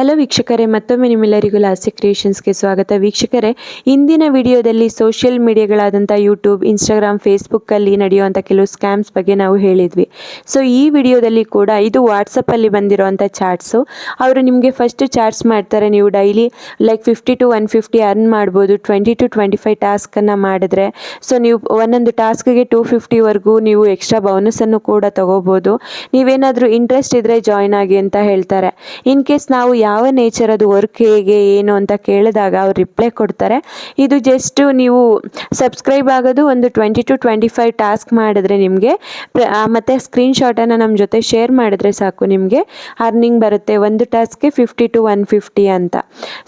Hello ವೀಕ್ಷಕರೇ, ಮತ್ತೊಮ್ಮೆ ನಿಮ್ಮೆಲ್ಲರಿಗೂ ಲಾಸ್ಯ ಕ್ರಿಯೇಷನ್ಸ್ಗೆ ಸ್ವಾಗತ. ವೀಕ್ಷಕರೇ, ಇಂದಿನ ವಿಡಿಯೋದಲ್ಲಿ ಸೋಷಿಯಲ್ ಮೀಡಿಯಾಗಳಾದಂಥ ಯೂಟ್ಯೂಬ್ ಇನ್ಸ್ಟಾಗ್ರಾಮ್ ಫೇಸ್ಬುಕ್ಕಲ್ಲಿ ನಡೆಯುವಂಥ ಕೆಲವು ಸ್ಕ್ಯಾಮ್ಸ್ ಬಗ್ಗೆ ನಾವು ಹೇಳಿದ್ವಿ. ಸೊ ಈ ವಿಡಿಯೋದಲ್ಲಿ ಕೂಡ ಇದು ವಾಟ್ಸಪ್ಪಲ್ಲಿ ಬಂದಿರೋವಂಥ ಚಾಟ್ಸು ಅವರು ನಿಮಗೆ ಫಸ್ಟ್ ಚಾಟ್ಸ್ ಮಾಡ್ತಾರೆ. ನೀವು daily like fifty to one fifty earn ಮಾಡ್ಬೋದು. ಟ್ವೆಂಟಿ ಟು ಟ್ವೆಂಟಿ ಫೈವ್ ಟಾಸ್ಕನ್ನು ಮಾಡಿದ್ರೆ ಸೊ ನೀವು ಒಂದೊಂದು ಟಾಸ್ಕ್ಗೆ ಟೂ ಫಿಫ್ಟಿವರೆಗೂ ನೀವು ಎಕ್ಸ್ಟ್ರಾ ಬೋನಸನ್ನು ಕೂಡ ತೊಗೋಬೋದು. ನೀವೇನಾದರೂ ಇಂಟ್ರೆಸ್ಟ್ ಇದ್ದರೆ ಜಾಯ್ನ್ ಆಗಿ ಅಂತ ಹೇಳ್ತಾರೆ. ಇನ್ ಕೇಸ್ ನಾವು ಯಾವ ನೇಚರ್ ಅದು ವರ್ಕ್ ಹೇಗೆ, ಏನು ಅಂತ ಕೇಳಿದಾಗ ಅವ್ರು ರಿಪ್ಲೈ ಕೊಡ್ತಾರೆ. ಇದು ಜಸ್ಟ್ ನೀವು ಸಬ್ಸ್ಕ್ರೈಬ್ ಆಗೋದು ಒಂದು twenty to twenty five task ಮಾಡಿದ್ರೆ ನಿಮಗೆ. ಮತ್ತು ಸ್ಕ್ರೀನ್ಶಾಟನ್ನು ನಮ್ಮ ಜೊತೆ ಶೇರ್ ಮಾಡಿದ್ರೆ ಸಾಕು ನಿಮಗೆ. ಅರ್ನಿಂಗ್ ಬರುತ್ತೆ ಒಂದು ಟಾಸ್ಕ್ಗೆ ಫಿಫ್ಟಿ ಟು ಒನ್ ಫಿಫ್ಟಿ ಅಂತ.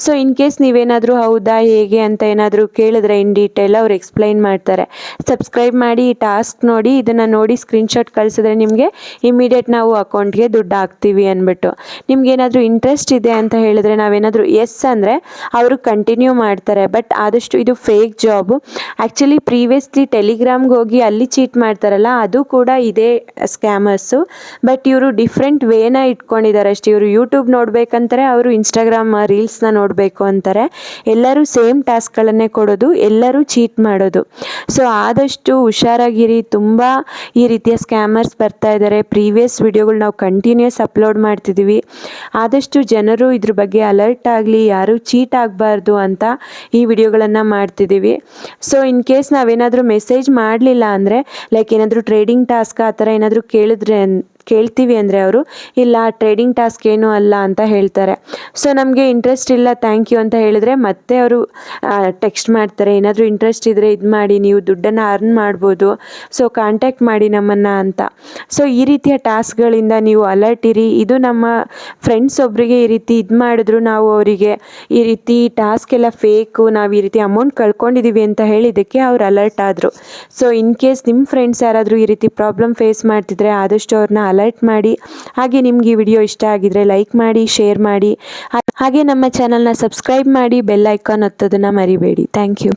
ಸೊ ಇನ್ ಕೇಸ್ ನೀವೇನಾದರೂ ಹೌದಾ, ಹೇಗೆ ಅಂತ ಏನಾದರೂ ಕೇಳಿದ್ರೆ ಇನ್ ಡೀಟೇಲ್ ಅವ್ರು ಎಕ್ಸ್ಪ್ಲೈನ್ ಮಾಡ್ತಾರೆ. ಸಬ್ಸ್ಕ್ರೈಬ್ ಮಾಡಿ ಈ ಟಾಸ್ಕ್ ನೋಡಿ, ಇದನ್ನು ನೋಡಿ ಸ್ಕ್ರೀನ್ಶಾಟ್ ಕಳಿಸಿದ್ರೆ ನಿಮಗೆ ಇಮಿಡಿಯೇಟ್ ನಾವು ಅಕೌಂಟ್ಗೆ ದುಡ್ಡು ಹಾಕ್ತೀವಿ ಅಂದ್ಬಿಟ್ಟು. ನಿಮ್ಗೆ ಏನಾದರೂ ಇಂಟ್ರೆಸ್ಟ್ ಇದೆ ಅಂತ ಹೇಳಿದ್ರೆ ನಾವೇನಾದರೂ ಎಸ್ ಅಂದರೆ ಅವರು ಕಂಟಿನ್ಯೂ ಮಾಡ್ತಾರೆ. ಬಟ್ ಆದಷ್ಟು ಇದು ಫೇಕ್ ಜಾಬು ಆ್ಯಕ್ಚುಲಿ ಪ್ರೀವಿಯಸ್ಲಿ ಟೆಲಿಗ್ರಾಮ್ಗೆ ಹೋಗಿ ಅಲ್ಲಿ ಚೀಟ್ ಮಾಡ್ತಾರಲ್ಲ, ಅದು ಕೂಡ ಇದೇ ಸ್ಕ್ಯಾಮರ್ಸು ಬಟ್ ಇವರು ಡಿಫ್ರೆಂಟ್ ವೇನ ಇಟ್ಕೊಂಡಿದ್ದಾರೆ ಅಷ್ಟೇ. ಇವರು ಯೂಟ್ಯೂಬ್ ನೋಡ್ಬೇಕಂತಾರೆ, ಅವರು ಇನ್ಸ್ಟಾಗ್ರಾಮ್ ರೀಲ್ಸ್ನ ನೋಡಬೇಕು ಅಂತಾರೆ. ಎಲ್ಲರೂ ಸೇಮ್ ಟಾಸ್ಕ್ಗಳನ್ನೇ ಕೊಡೋದು, ಎಲ್ಲರೂ ಚೀಟ್ ಮಾಡೋದು. ಸೊ ಆದಷ್ಟು ಹುಷಾರಾಗಿರಿ. ತುಂಬ ಈ ರೀತಿಯ ಸ್ಕ್ಯಾಮರ್ಸ್ ಬರ್ತಾ ಇದ್ದಾರೆ. ಪ್ರೀವಿಯಸ್ ವಿಡಿಯೋಗಳು ನಾವು ಕಂಟಿನ್ಯೂಸ್ ಅಪ್ಲೋಡ್ ಮಾಡ್ತಿದ್ದೀವಿ ಆದಷ್ಟು ಜನರು ಇದ್ರ ಬಗ್ಗೆ ಅಲರ್ಟ್ ಆಗಲಿ, ಯಾರೂ ಚೀಟ್ ಆಗಬಾರ್ದು ಅಂತ ಈ ವಿಡಿಯೋಗಳನ್ನು ಮಾಡ್ತಿದ್ದೀವಿ. ಸೊ ಇನ್ ಕೇಸ್ ನಾವೇನಾದರೂ ಮೆಸೇಜ್ ಮಾಡಲಿಲ್ಲ ಅಂದರೆ ಲೈಕ್ ಏನಾದರೂ ಟ್ರೇಡಿಂಗ್ ಟಾಸ್ಕ್ ಆ ಥರ ಏನಾದರೂ ಕೇಳಿದ್ರೆ, ಕೇಳ್ತೀವಿ ಅಂದರೆ ಅವರು, ಇಲ್ಲ ಟ್ರೇಡಿಂಗ್ ಟಾಸ್ಕ್ ಏನೂ ಅಲ್ಲ ಅಂತ ಹೇಳ್ತಾರೆ. ಸೊ ನಮಗೆ ಇಂಟ್ರೆಸ್ಟ್ ಇಲ್ಲ ಥ್ಯಾಂಕ್ ಯು ಅಂತ ಹೇಳಿದ್ರೆ ಮತ್ತೆ ಅವರು ಟೆಕ್ಸ್ಟ್ ಮಾಡ್ತಾರೆ. ಏನಾದರೂ ಇಂಟ್ರೆಸ್ಟ್ ಇದ್ದರೆ ಇದು ಮಾಡಿ, ನೀವು ದುಡ್ಡನ್ನು ಅರ್ನ್ ಮಾಡ್ಬೋದು. ಸೊ ಕಾಂಟ್ಯಾಕ್ಟ್ ಮಾಡಿ ನಮ್ಮನ್ನು ಅಂತ. ಸೊ ಈ ರೀತಿಯ ಟಾಸ್ಕ್ಗಳಿಂದ ನೀವು ಅಲರ್ಟ್ ಇರಿ. ಇದು ನಮ್ಮ ಫ್ರೆಂಡ್ಸ್ ಒಬ್ಬರಿಗೆ ಈ ರೀತಿ ಇದು ಮಾಡಿದ್ರು ನಾವು ಅವರಿಗೆ ಈ ರೀತಿ ಟಾಸ್ಕ್ ಎಲ್ಲ ಫೇಕು ನಾವು ಈ ರೀತಿ ಅಮೌಂಟ್ ಕಳ್ಕೊಂಡಿದ್ದೀವಿ ಅಂತ ಹೇಳಿದ್ದಕ್ಕೆ ಅವ್ರು ಅಲರ್ಟ್ ಆದರು. ಸೊ ಇನ್ ಕೇಸ್ ನಿಮ್ಮ ಫ್ರೆಂಡ್ಸ್ ಯಾರಾದರೂ ಈ ರೀತಿ ಪ್ರಾಬ್ಲಮ್ ಫೇಸ್ ಮಾಡ್ತಿದ್ರೆ ಆದಷ್ಟು ಅವ್ರನ್ನ ಅಲರ್ಟ್ ಮಾಡಿ. ಹಾಗೆ ನಿಮ್ಗೆ ಈ ವಿಡಿಯೋ ಇಷ್ಟ ಆಗಿದ್ರೆ ಲೈಕ್ ಮಾಡಿ ಶೇರ್ ಮಾಡಿ. ಹಾಗೆ ನಮ್ಮ ಚಾನಲ್ನ ಸಬ್ಸ್ಕ್ರೈಬ್ ಮಾಡಿ ಬೆಲ್ ಐಕಾನ್ ಒತ್ತೋದನ್ನು ಮರಿಬೇಡಿ. Thank you